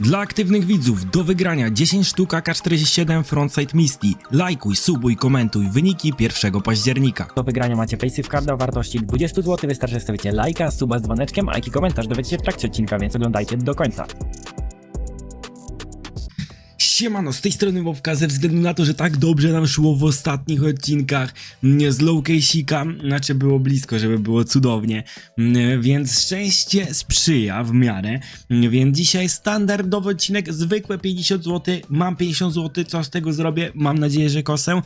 Dla aktywnych widzów do wygrania 10 sztuk AK-47 Frontside Misty. Lajkuj, subuj, komentuj wyniki 1 października. Do wygrania macie Paysafe Card o wartości 20 zł. Wystarczy stawicie lajka, suba z dzwoneczkiem, a jaki komentarz dowiecie się w trakcie odcinka, więc oglądajcie do końca. Siemano, z tej strony Wowka, ze względu na to, że tak dobrze nam szło w ostatnich odcinkach mm, z Lowcase'ika, znaczy było blisko, żeby było cudownie, mm, więc szczęście sprzyja w miarę, mm, więc dzisiaj standardowy odcinek, zwykłe 50 zł, mam 50 zł, co z tego zrobię? Mam nadzieję, że kosę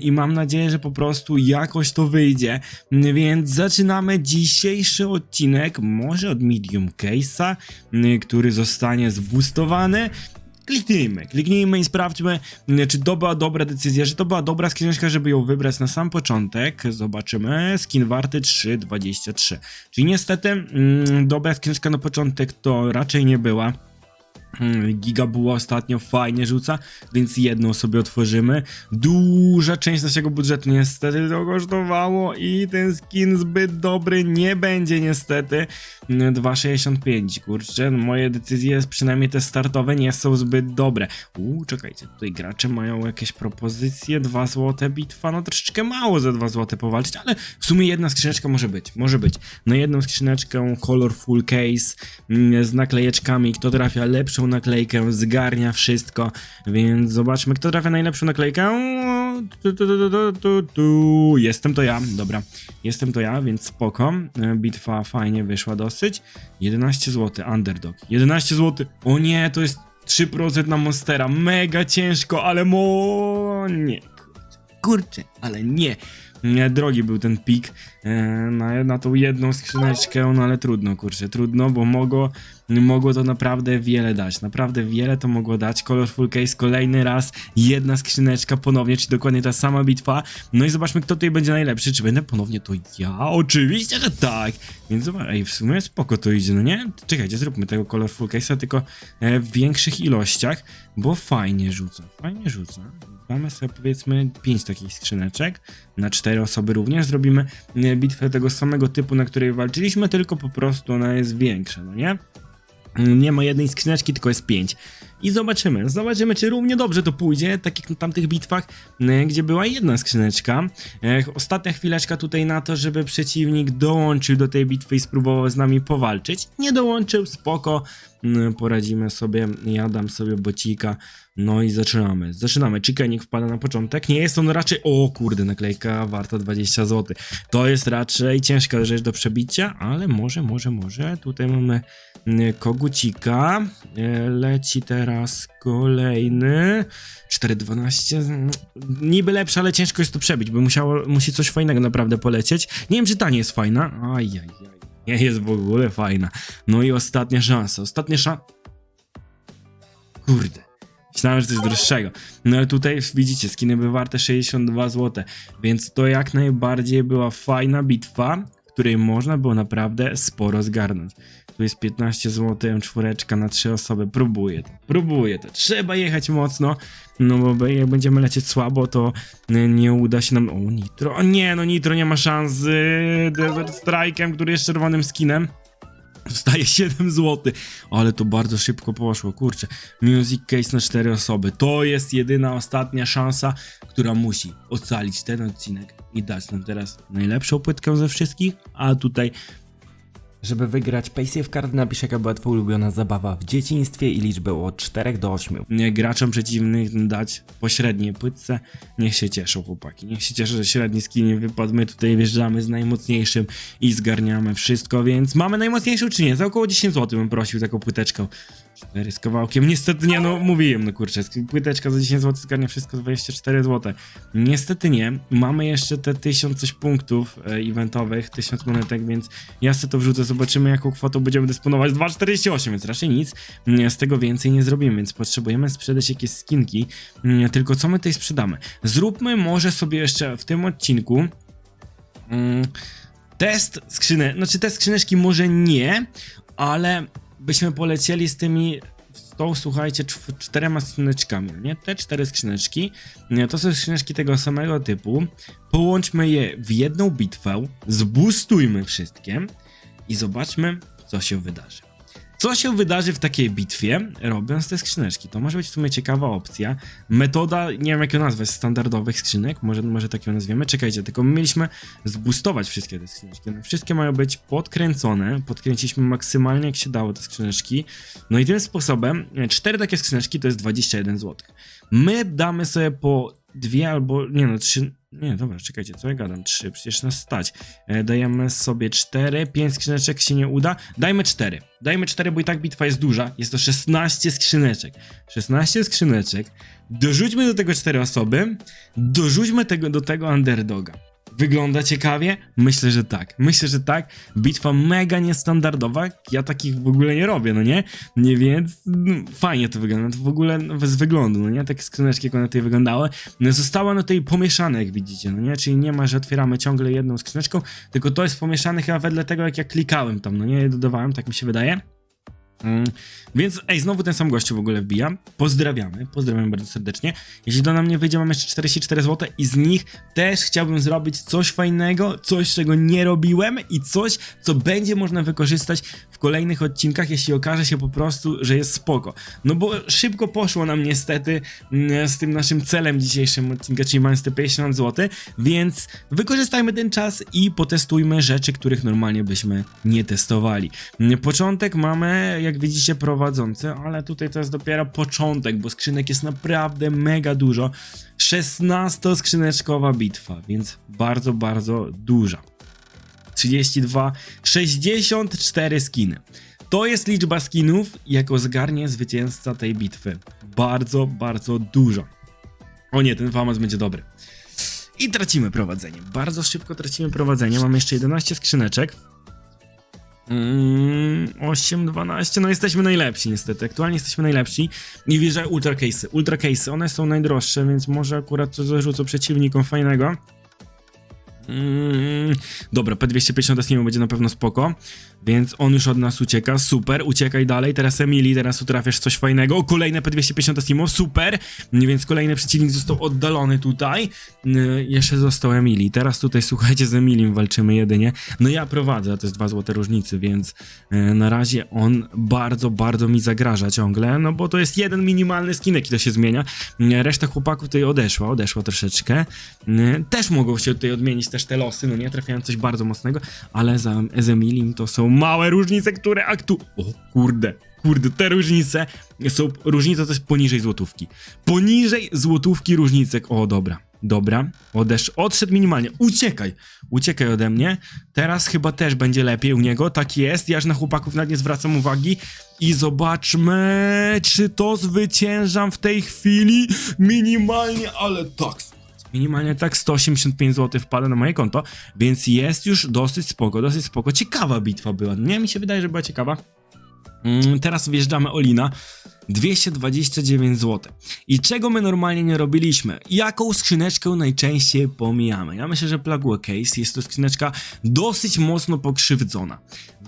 i mam nadzieję, że po prostu jakoś to wyjdzie, więc zaczynamy dzisiejszy odcinek, może od Medium Case'a, który zostanie zboostowany, Kliknijmy, kliknijmy i sprawdźmy, mm, czy to była dobra decyzja, że to była dobra skrzyneczka, żeby ją wybrać na sam początek. Zobaczymy, skin warty 3,23. Czyli niestety mm, dobra skrzyneczka na początek to raczej nie była. Mm, Giga była ostatnio fajnie rzuca, więc jedną sobie otworzymy. Duża część naszego budżetu niestety to kosztowało i ten skin zbyt dobry nie będzie niestety. Mm, 2,65 kurczę, no moje decyzje, przynajmniej te startowe nie są zbyt dobre. Uuu, czekajcie, tutaj gracze mają jakieś propozycje, 2 złote bitwa, no troszeczkę mało za 2 złote powalczyć, ale w sumie jedna skrzyneczka może być, może być. No jedną skrzyneczkę colorful case mm, z naklejeczkami, kto trafia lepszą naklejkę, zgarnia wszystko, więc zobaczmy, kto trafia najlepszą naklejkę. Tu, tu, tu, tu, tu. Jestem to ja, dobra, jestem to ja, więc spoko. E, Bitwa fajnie wyszła dosyć. 11 zł, underdog. 11 zł, o nie, to jest 3% na Monstera, mega ciężko, ale mo... nie, kurczę, ale nie. Drogi był ten pik e, na, na tą jedną skrzyneczkę, no ale trudno, kurczę, trudno, bo mogło, mogło to naprawdę wiele dać, naprawdę wiele to mogło dać. Colorful Case kolejny raz, jedna skrzyneczka ponownie, czy dokładnie ta sama bitwa. No i zobaczmy, kto tutaj będzie najlepszy, czy będę ponownie to ja? Oczywiście, że tak! Więc zobacz, ej, w sumie spoko to idzie, no nie? Czekajcie, zróbmy tego Colorful Case'a, tylko e, w większych ilościach, bo fajnie rzuca, fajnie rzuca. Mamy sobie powiedzmy 5 takich skrzyneczek, na 4 osoby również zrobimy e, bitwę tego samego typu, na której walczyliśmy, tylko po prostu ona jest większa, no nie? Nie ma jednej skrzyneczki, tylko jest 5. I zobaczymy, zobaczymy, czy równie dobrze to pójdzie, tak jak na tamtych bitwach, e, gdzie była jedna skrzyneczka. E, Ostatnia chwileczka tutaj na to, żeby przeciwnik dołączył do tej bitwy i spróbował z nami powalczyć. Nie dołączył, spoko, Mm, poradzimy sobie, ja dam sobie bocika, no i zaczynamy. Zaczynamy, Chickenik wpada na początek, nie jest on raczej, o kurde, naklejka warta 20 zł. To jest raczej ciężka rzecz do przebicia, ale może, może, może, tutaj mamy mm, kogucika, E, leci teraz kolejny, 4,12, mm, niby lepsze, ale ciężko jest to przebić, bo musiało, musi coś fajnego naprawdę polecieć. Nie wiem, czy ta nie jest fajna, ajajaj. Nie jest w ogóle fajna. No i ostatnia szansa. Ostatnia szansa. Kurde. Myślałem, że coś droższego. No ale tutaj widzicie, skiny były warte 62 zł. Więc to jak najbardziej była fajna bitwa, której można było naprawdę sporo zgarnąć. Tu jest 15 zł, czwóreczka na 3 osoby. Próbuję to. Próbuję to. Trzeba jechać mocno. No bo jak będziemy lecieć słabo, to nie uda się nam. O, Nitro. O nie, no Nitro nie ma szans z Desert Strike'em, który jest czerwonym skinem. Dostaje 7 zł, ale to bardzo szybko poszło, kurczę. Music Case na 4 osoby. To jest jedyna ostatnia szansa, która musi ocalić ten odcinek i dać nam teraz najlepszą płytkę ze wszystkich, a tutaj Żeby wygrać Paysafe Card napisz jaka była twoja ulubiona zabawa w dzieciństwie i liczbę od 4 do 8. nie, graczom przeciwnym dać po średniej płytce. Niech się cieszą chłopaki, niech się cieszą, że średni skin nie wypadł. My tutaj wjeżdżamy z najmocniejszym i zgarniamy wszystko, więc mamy najmocniejszą czy nie? Za około 10 zł bym prosił taką płyteczkę. 4 z kawałkiem, niestety nie, no mówiłem, no kurczę, płyteczka za 10 zł zgarnia wszystko za 24 zł. Niestety nie, mamy jeszcze te 1000 coś punktów e, eventowych, 1000 monetek, więc ja sobie to wrzucę, zobaczymy jaką kwotą będziemy dysponować. 2,48, więc raczej nic mm, z tego więcej nie zrobimy, więc potrzebujemy sprzedać jakieś skinki, Mm, tylko co my tutaj sprzedamy? Zróbmy może sobie jeszcze w tym odcinku mm, test skrzynek, znaczy te skrzyneczki może nie, ale byśmy polecieli z tymi z tą, słuchajcie, czterema skrzyneczkami, nie? Te cztery skrzyneczki, to są skrzyneczki tego samego typu. Połączmy je w jedną bitwę, zboostujmy wszystkie i zobaczmy, co się wydarzy. Co się wydarzy w takiej bitwie, robiąc te skrzyneczki? To może być w sumie ciekawa opcja. Metoda, nie wiem jak ją nazwać, standardowych skrzynek, może, może tak ją nazwiemy. Czekajcie, tylko my mieliśmy zboostować wszystkie te skrzyneczki. No, wszystkie mają być podkręcone, podkręciliśmy maksymalnie jak się dało te skrzyneczki. No i tym sposobem, e, cztery takie skrzyneczki to jest 21 zł. My damy sobie po dwie albo, nie no, trzy, nie, dobra, czekajcie, co ja gadam, trzy, przecież nas stać. E, dajemy sobie cztery, pięć skrzyneczek się nie uda, dajmy cztery. Dajmy cztery, bo i tak bitwa jest duża, jest to 16 skrzyneczek. 16 skrzyneczek, dorzućmy do tego cztery osoby, dorzućmy tego, do tego underdoga. Wygląda ciekawie? Myślę, że tak. Myślę, że tak. Bitwa mega niestandardowa. Ja takich w ogóle nie robię, no nie? Nie więc mm, fajnie to wygląda. To w ogóle no, z wyglądu, no nie? Takie skrzyneczki, jak one tutaj wyglądały. No, została no tutaj pomieszane, jak widzicie, no nie? Czyli nie ma, że otwieramy ciągle jedną skrzyneczką, tylko to jest pomieszane chyba wedle tego, jak ja klikałem tam, no nie? Dodawałem, tak mi się wydaje. Mm, Więc ej, znowu ten sam gościu w ogóle wbija. Pozdrawiamy, pozdrawiamy bardzo serdecznie. Jeśli do nam nie wyjdzie, mam jeszcze 44 zł i z nich też chciałbym zrobić coś fajnego, coś czego nie robiłem i coś, co będzie można wykorzystać w kolejnych odcinkach, jeśli okaże się po prostu, że jest spoko. No bo szybko poszło nam niestety mm, z tym naszym celem dzisiejszym odcinka, czyli mając te 50 zł, więc wykorzystajmy ten czas i potestujmy rzeczy, których normalnie byśmy nie testowali. Mm, Początek mamy, jak widzicie, prowadzący, ale tutaj to jest dopiero początek, bo skrzynek jest naprawdę mega dużo. 16 skrzyneczkowa bitwa, więc bardzo, bardzo duża. 32, 64 skiny. To jest liczba skinów, jako zgarnie zwycięzca tej bitwy. Bardzo, bardzo dużo. O nie, ten famas będzie dobry. I tracimy prowadzenie. Bardzo szybko tracimy prowadzenie. Mamy jeszcze 11 skrzyneczek. Mm, 8, 12, no jesteśmy najlepsi niestety, aktualnie jesteśmy najlepsi. I wierzę ultra case'y, ultra case'y, one są najdroższe, więc może akurat co zarzucą przeciwnikom fajnego. Mm, dobra, P250 z nim będzie na pewno spoko, więc on już od nas ucieka, super, uciekaj dalej, teraz Emily, teraz utrafiasz coś fajnego, o, kolejne P250 z nim, super, więc kolejny przeciwnik został oddalony tutaj, Yy, jeszcze został Emily, teraz tutaj słuchajcie z Emilim walczymy jedynie, no ja prowadzę, a to jest dwa złote różnicy, więc yy, na razie on bardzo, bardzo mi zagraża ciągle, no bo to jest jeden minimalny skinek i to się zmienia, Yy, reszta chłopaków tutaj odeszła, odeszła troszeczkę, też mogą się tutaj odmienić też te losy, no nie, trafiają coś bardzo mocnego, ale za, z Emilim to są małe różnice, które aktu... O kurde, kurde, te różnice są, różnica to jest poniżej złotówki. Poniżej złotówki różnicek, o dobra, dobra, Odesz, odszedł minimalnie, uciekaj, uciekaj ode mnie, teraz chyba też będzie lepiej u niego, tak jest, ja już na chłopaków nawet nie zwracam uwagi. I zobaczmy, czy to zwyciężam w tej chwili, minimalnie, ale tak, Minimalnie tak 185 zł wpada na moje konto, więc jest już dosyć spoko, dosyć spoko. Ciekawa bitwa była. Nie, mi się wydaje, że była ciekawa. Mm, teraz wjeżdżamy Olina. 229 zł. I czego my normalnie nie robiliśmy? Jaką skrzyneczkę najczęściej pomijamy? Ja myślę, że Plagua Case jest to skrzyneczka dosyć mocno pokrzywdzona.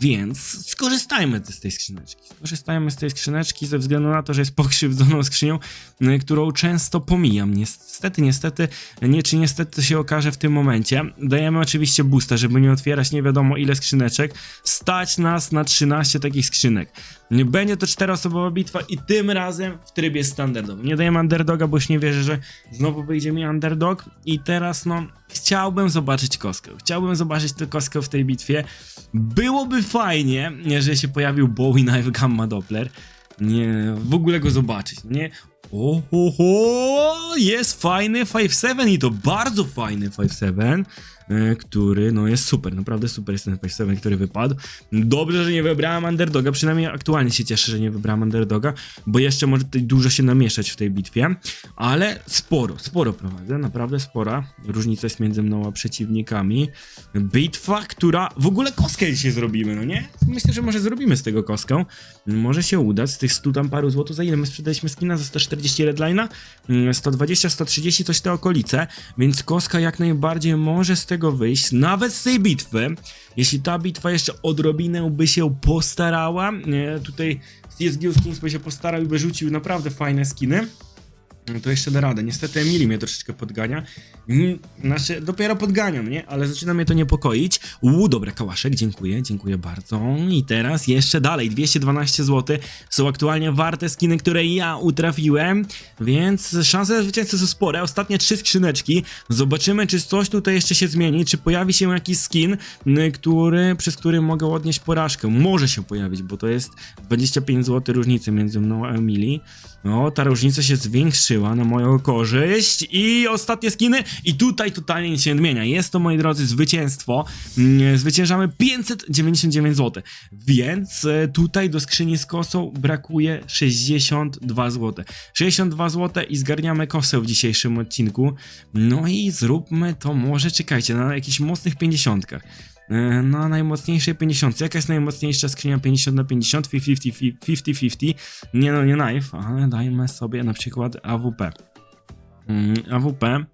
Więc skorzystajmy z tej skrzyneczki. Skorzystajmy z tej skrzyneczki ze względu na to, że jest pokrzywdzoną skrzynią, y, którą często pomijam. Niestety, niestety, nie czy niestety to się okaże w tym momencie. Dajemy oczywiście boosta, żeby nie otwierać nie wiadomo ile skrzyneczek. Stać nas na 13 takich skrzynek. Będzie to czteroosobowa bitwa i tym razem w trybie standardowym. Nie dajemy underdoga, bo już nie wierzę, że znowu wyjdzie mi underdog. I teraz no, chciałbym zobaczyć kostkę. Chciałbym zobaczyć tę kostkę w tej bitwie. Byłoby fajnie, jeżeli się pojawił Bowie Knife Gamma Doppler. Nie, w ogóle go zobaczyć, nie? O, ho, ho, jest fajny 5-7 i to bardzo fajny 5-7, e, który no jest super, naprawdę super jest ten 5-7, który wypadł. Dobrze, że nie wybrałem underdoga, przynajmniej aktualnie się cieszę, że nie wybrałem underdoga, bo jeszcze może tutaj dużo się namieszać w tej bitwie, ale sporo, sporo prowadzę, naprawdę spora różnica jest między mną a przeciwnikami. Bitwa, która, w ogóle kostkę dzisiaj zrobimy, no nie? Myślę, że może zrobimy z tego kostkę, może się udać, z tych 100 tam paru złotych, za ile my sprzedaliśmy skina? Za 140 redline'a? Mm, 120, 130, coś te okolice, więc Koska jak najbardziej może z tego wyjść, nawet z tej bitwy, jeśli ta bitwa jeszcze odrobinę by się postarała, tutaj CSGO Skins by się postarał i by rzucił naprawdę fajne skiny, to jeszcze da radę. Niestety Emily mnie troszeczkę podgania. Znaczy, dopiero podganiam, nie? Ale zaczyna mnie to niepokoić. Uuu, dobra, kałaszek, dziękuję, dziękuję bardzo. I teraz jeszcze dalej, 212 zł są aktualnie warte skiny, które ja utrafiłem, więc szanse zwycięstwa są spore. Ostatnie trzy skrzyneczki. Zobaczymy, czy coś tutaj jeszcze się zmieni, czy pojawi się jakiś skin, który, przez który mogę odnieść porażkę. Może się pojawić, bo to jest 25 zł różnicy między mną a Emily. No, ta różnica się zwiększyła na moją korzyść i ostatnie skiny i tutaj totalnie nic się nie zmienia. Jest to, moi drodzy, zwycięstwo. Mm, Zwyciężamy 599 zł, więc e, tutaj do skrzyni z kosą brakuje 62 zł. 62 zł i zgarniamy kosę w dzisiejszym odcinku. No i zróbmy to może, czekajcie, na jakichś mocnych 50. E, Na najmocniejszej 50. Jaka jest najmocniejsza skrzynia 50 na 50? 50-50. 50-50. Nie no, nie knife, ale dajmy sobie na przykład AWP. Mm, AWP.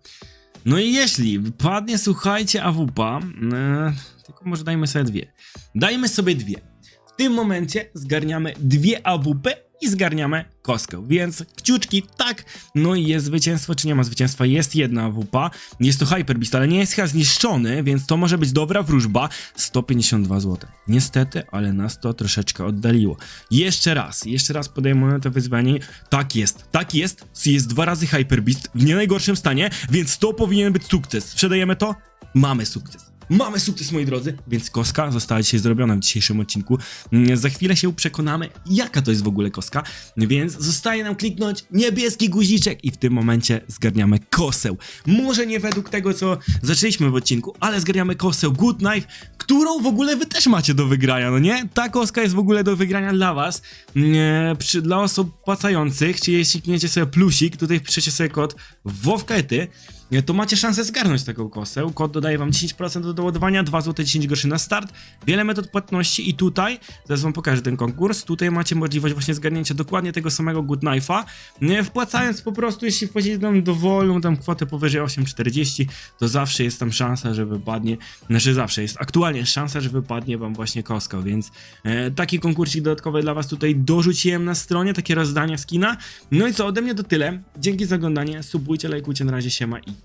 No i jeśli padnie, słuchajcie, AWP, e, tylko może dajmy sobie dwie. Dajmy sobie dwie. W tym momencie zgarniamy dwie AWP i zgarniamy kostkę, więc kciuczki tak, no i jest zwycięstwo, czy nie ma zwycięstwa, jest jedna AWP, jest to Hyper Beast, ale nie jest chyba zniszczony, więc to może być dobra wróżba, 152 zł. Niestety, ale nas to troszeczkę oddaliło. Jeszcze raz, jeszcze raz podejmuję to wyzwanie, tak jest, tak jest, jest dwa razy Hyper Beast w nie najgorszym stanie, więc to powinien być sukces. Sprzedajemy to? Mamy sukces. Mamy sukces, moi drodzy, więc koska została dzisiaj zrobiona w dzisiejszym odcinku. Mm, Za chwilę się przekonamy, jaka to jest w ogóle koska, więc zostaje nam kliknąć niebieski guziczek i w tym momencie zgarniamy kosę. Może nie według tego, co zaczęliśmy w odcinku, ale zgarniamy kosę Good Knife, którą w ogóle wy też macie do wygrania, no nie? Ta koska jest w ogóle do wygrania dla was, przy, dla osób płacających, czyli jeśli klikniecie sobie plusik, tutaj wpiszecie sobie kod WOWKETY, to macie szansę zgarnąć taką kosę. Kod dodaje wam 10% do doładowania, 2 zł 10 groszy na start, wiele metod płatności i tutaj, zaraz wam pokażę ten konkurs, tutaj macie możliwość właśnie zgarnięcia dokładnie tego samego Good Knife'a, wpłacając po prostu, jeśli wpłacicie tam dowolną tam kwotę powyżej 8,40, to zawsze jest tam szansa, że wypadnie, znaczy zawsze jest aktualnie szansa, że wypadnie wam właśnie koska, więc e, taki konkursik dodatkowy dla was tutaj dorzuciłem na stronie, takie rozdania skina. No i co, ode mnie to tyle. Dzięki za oglądanie, subujcie, lajkujcie, na razie siema i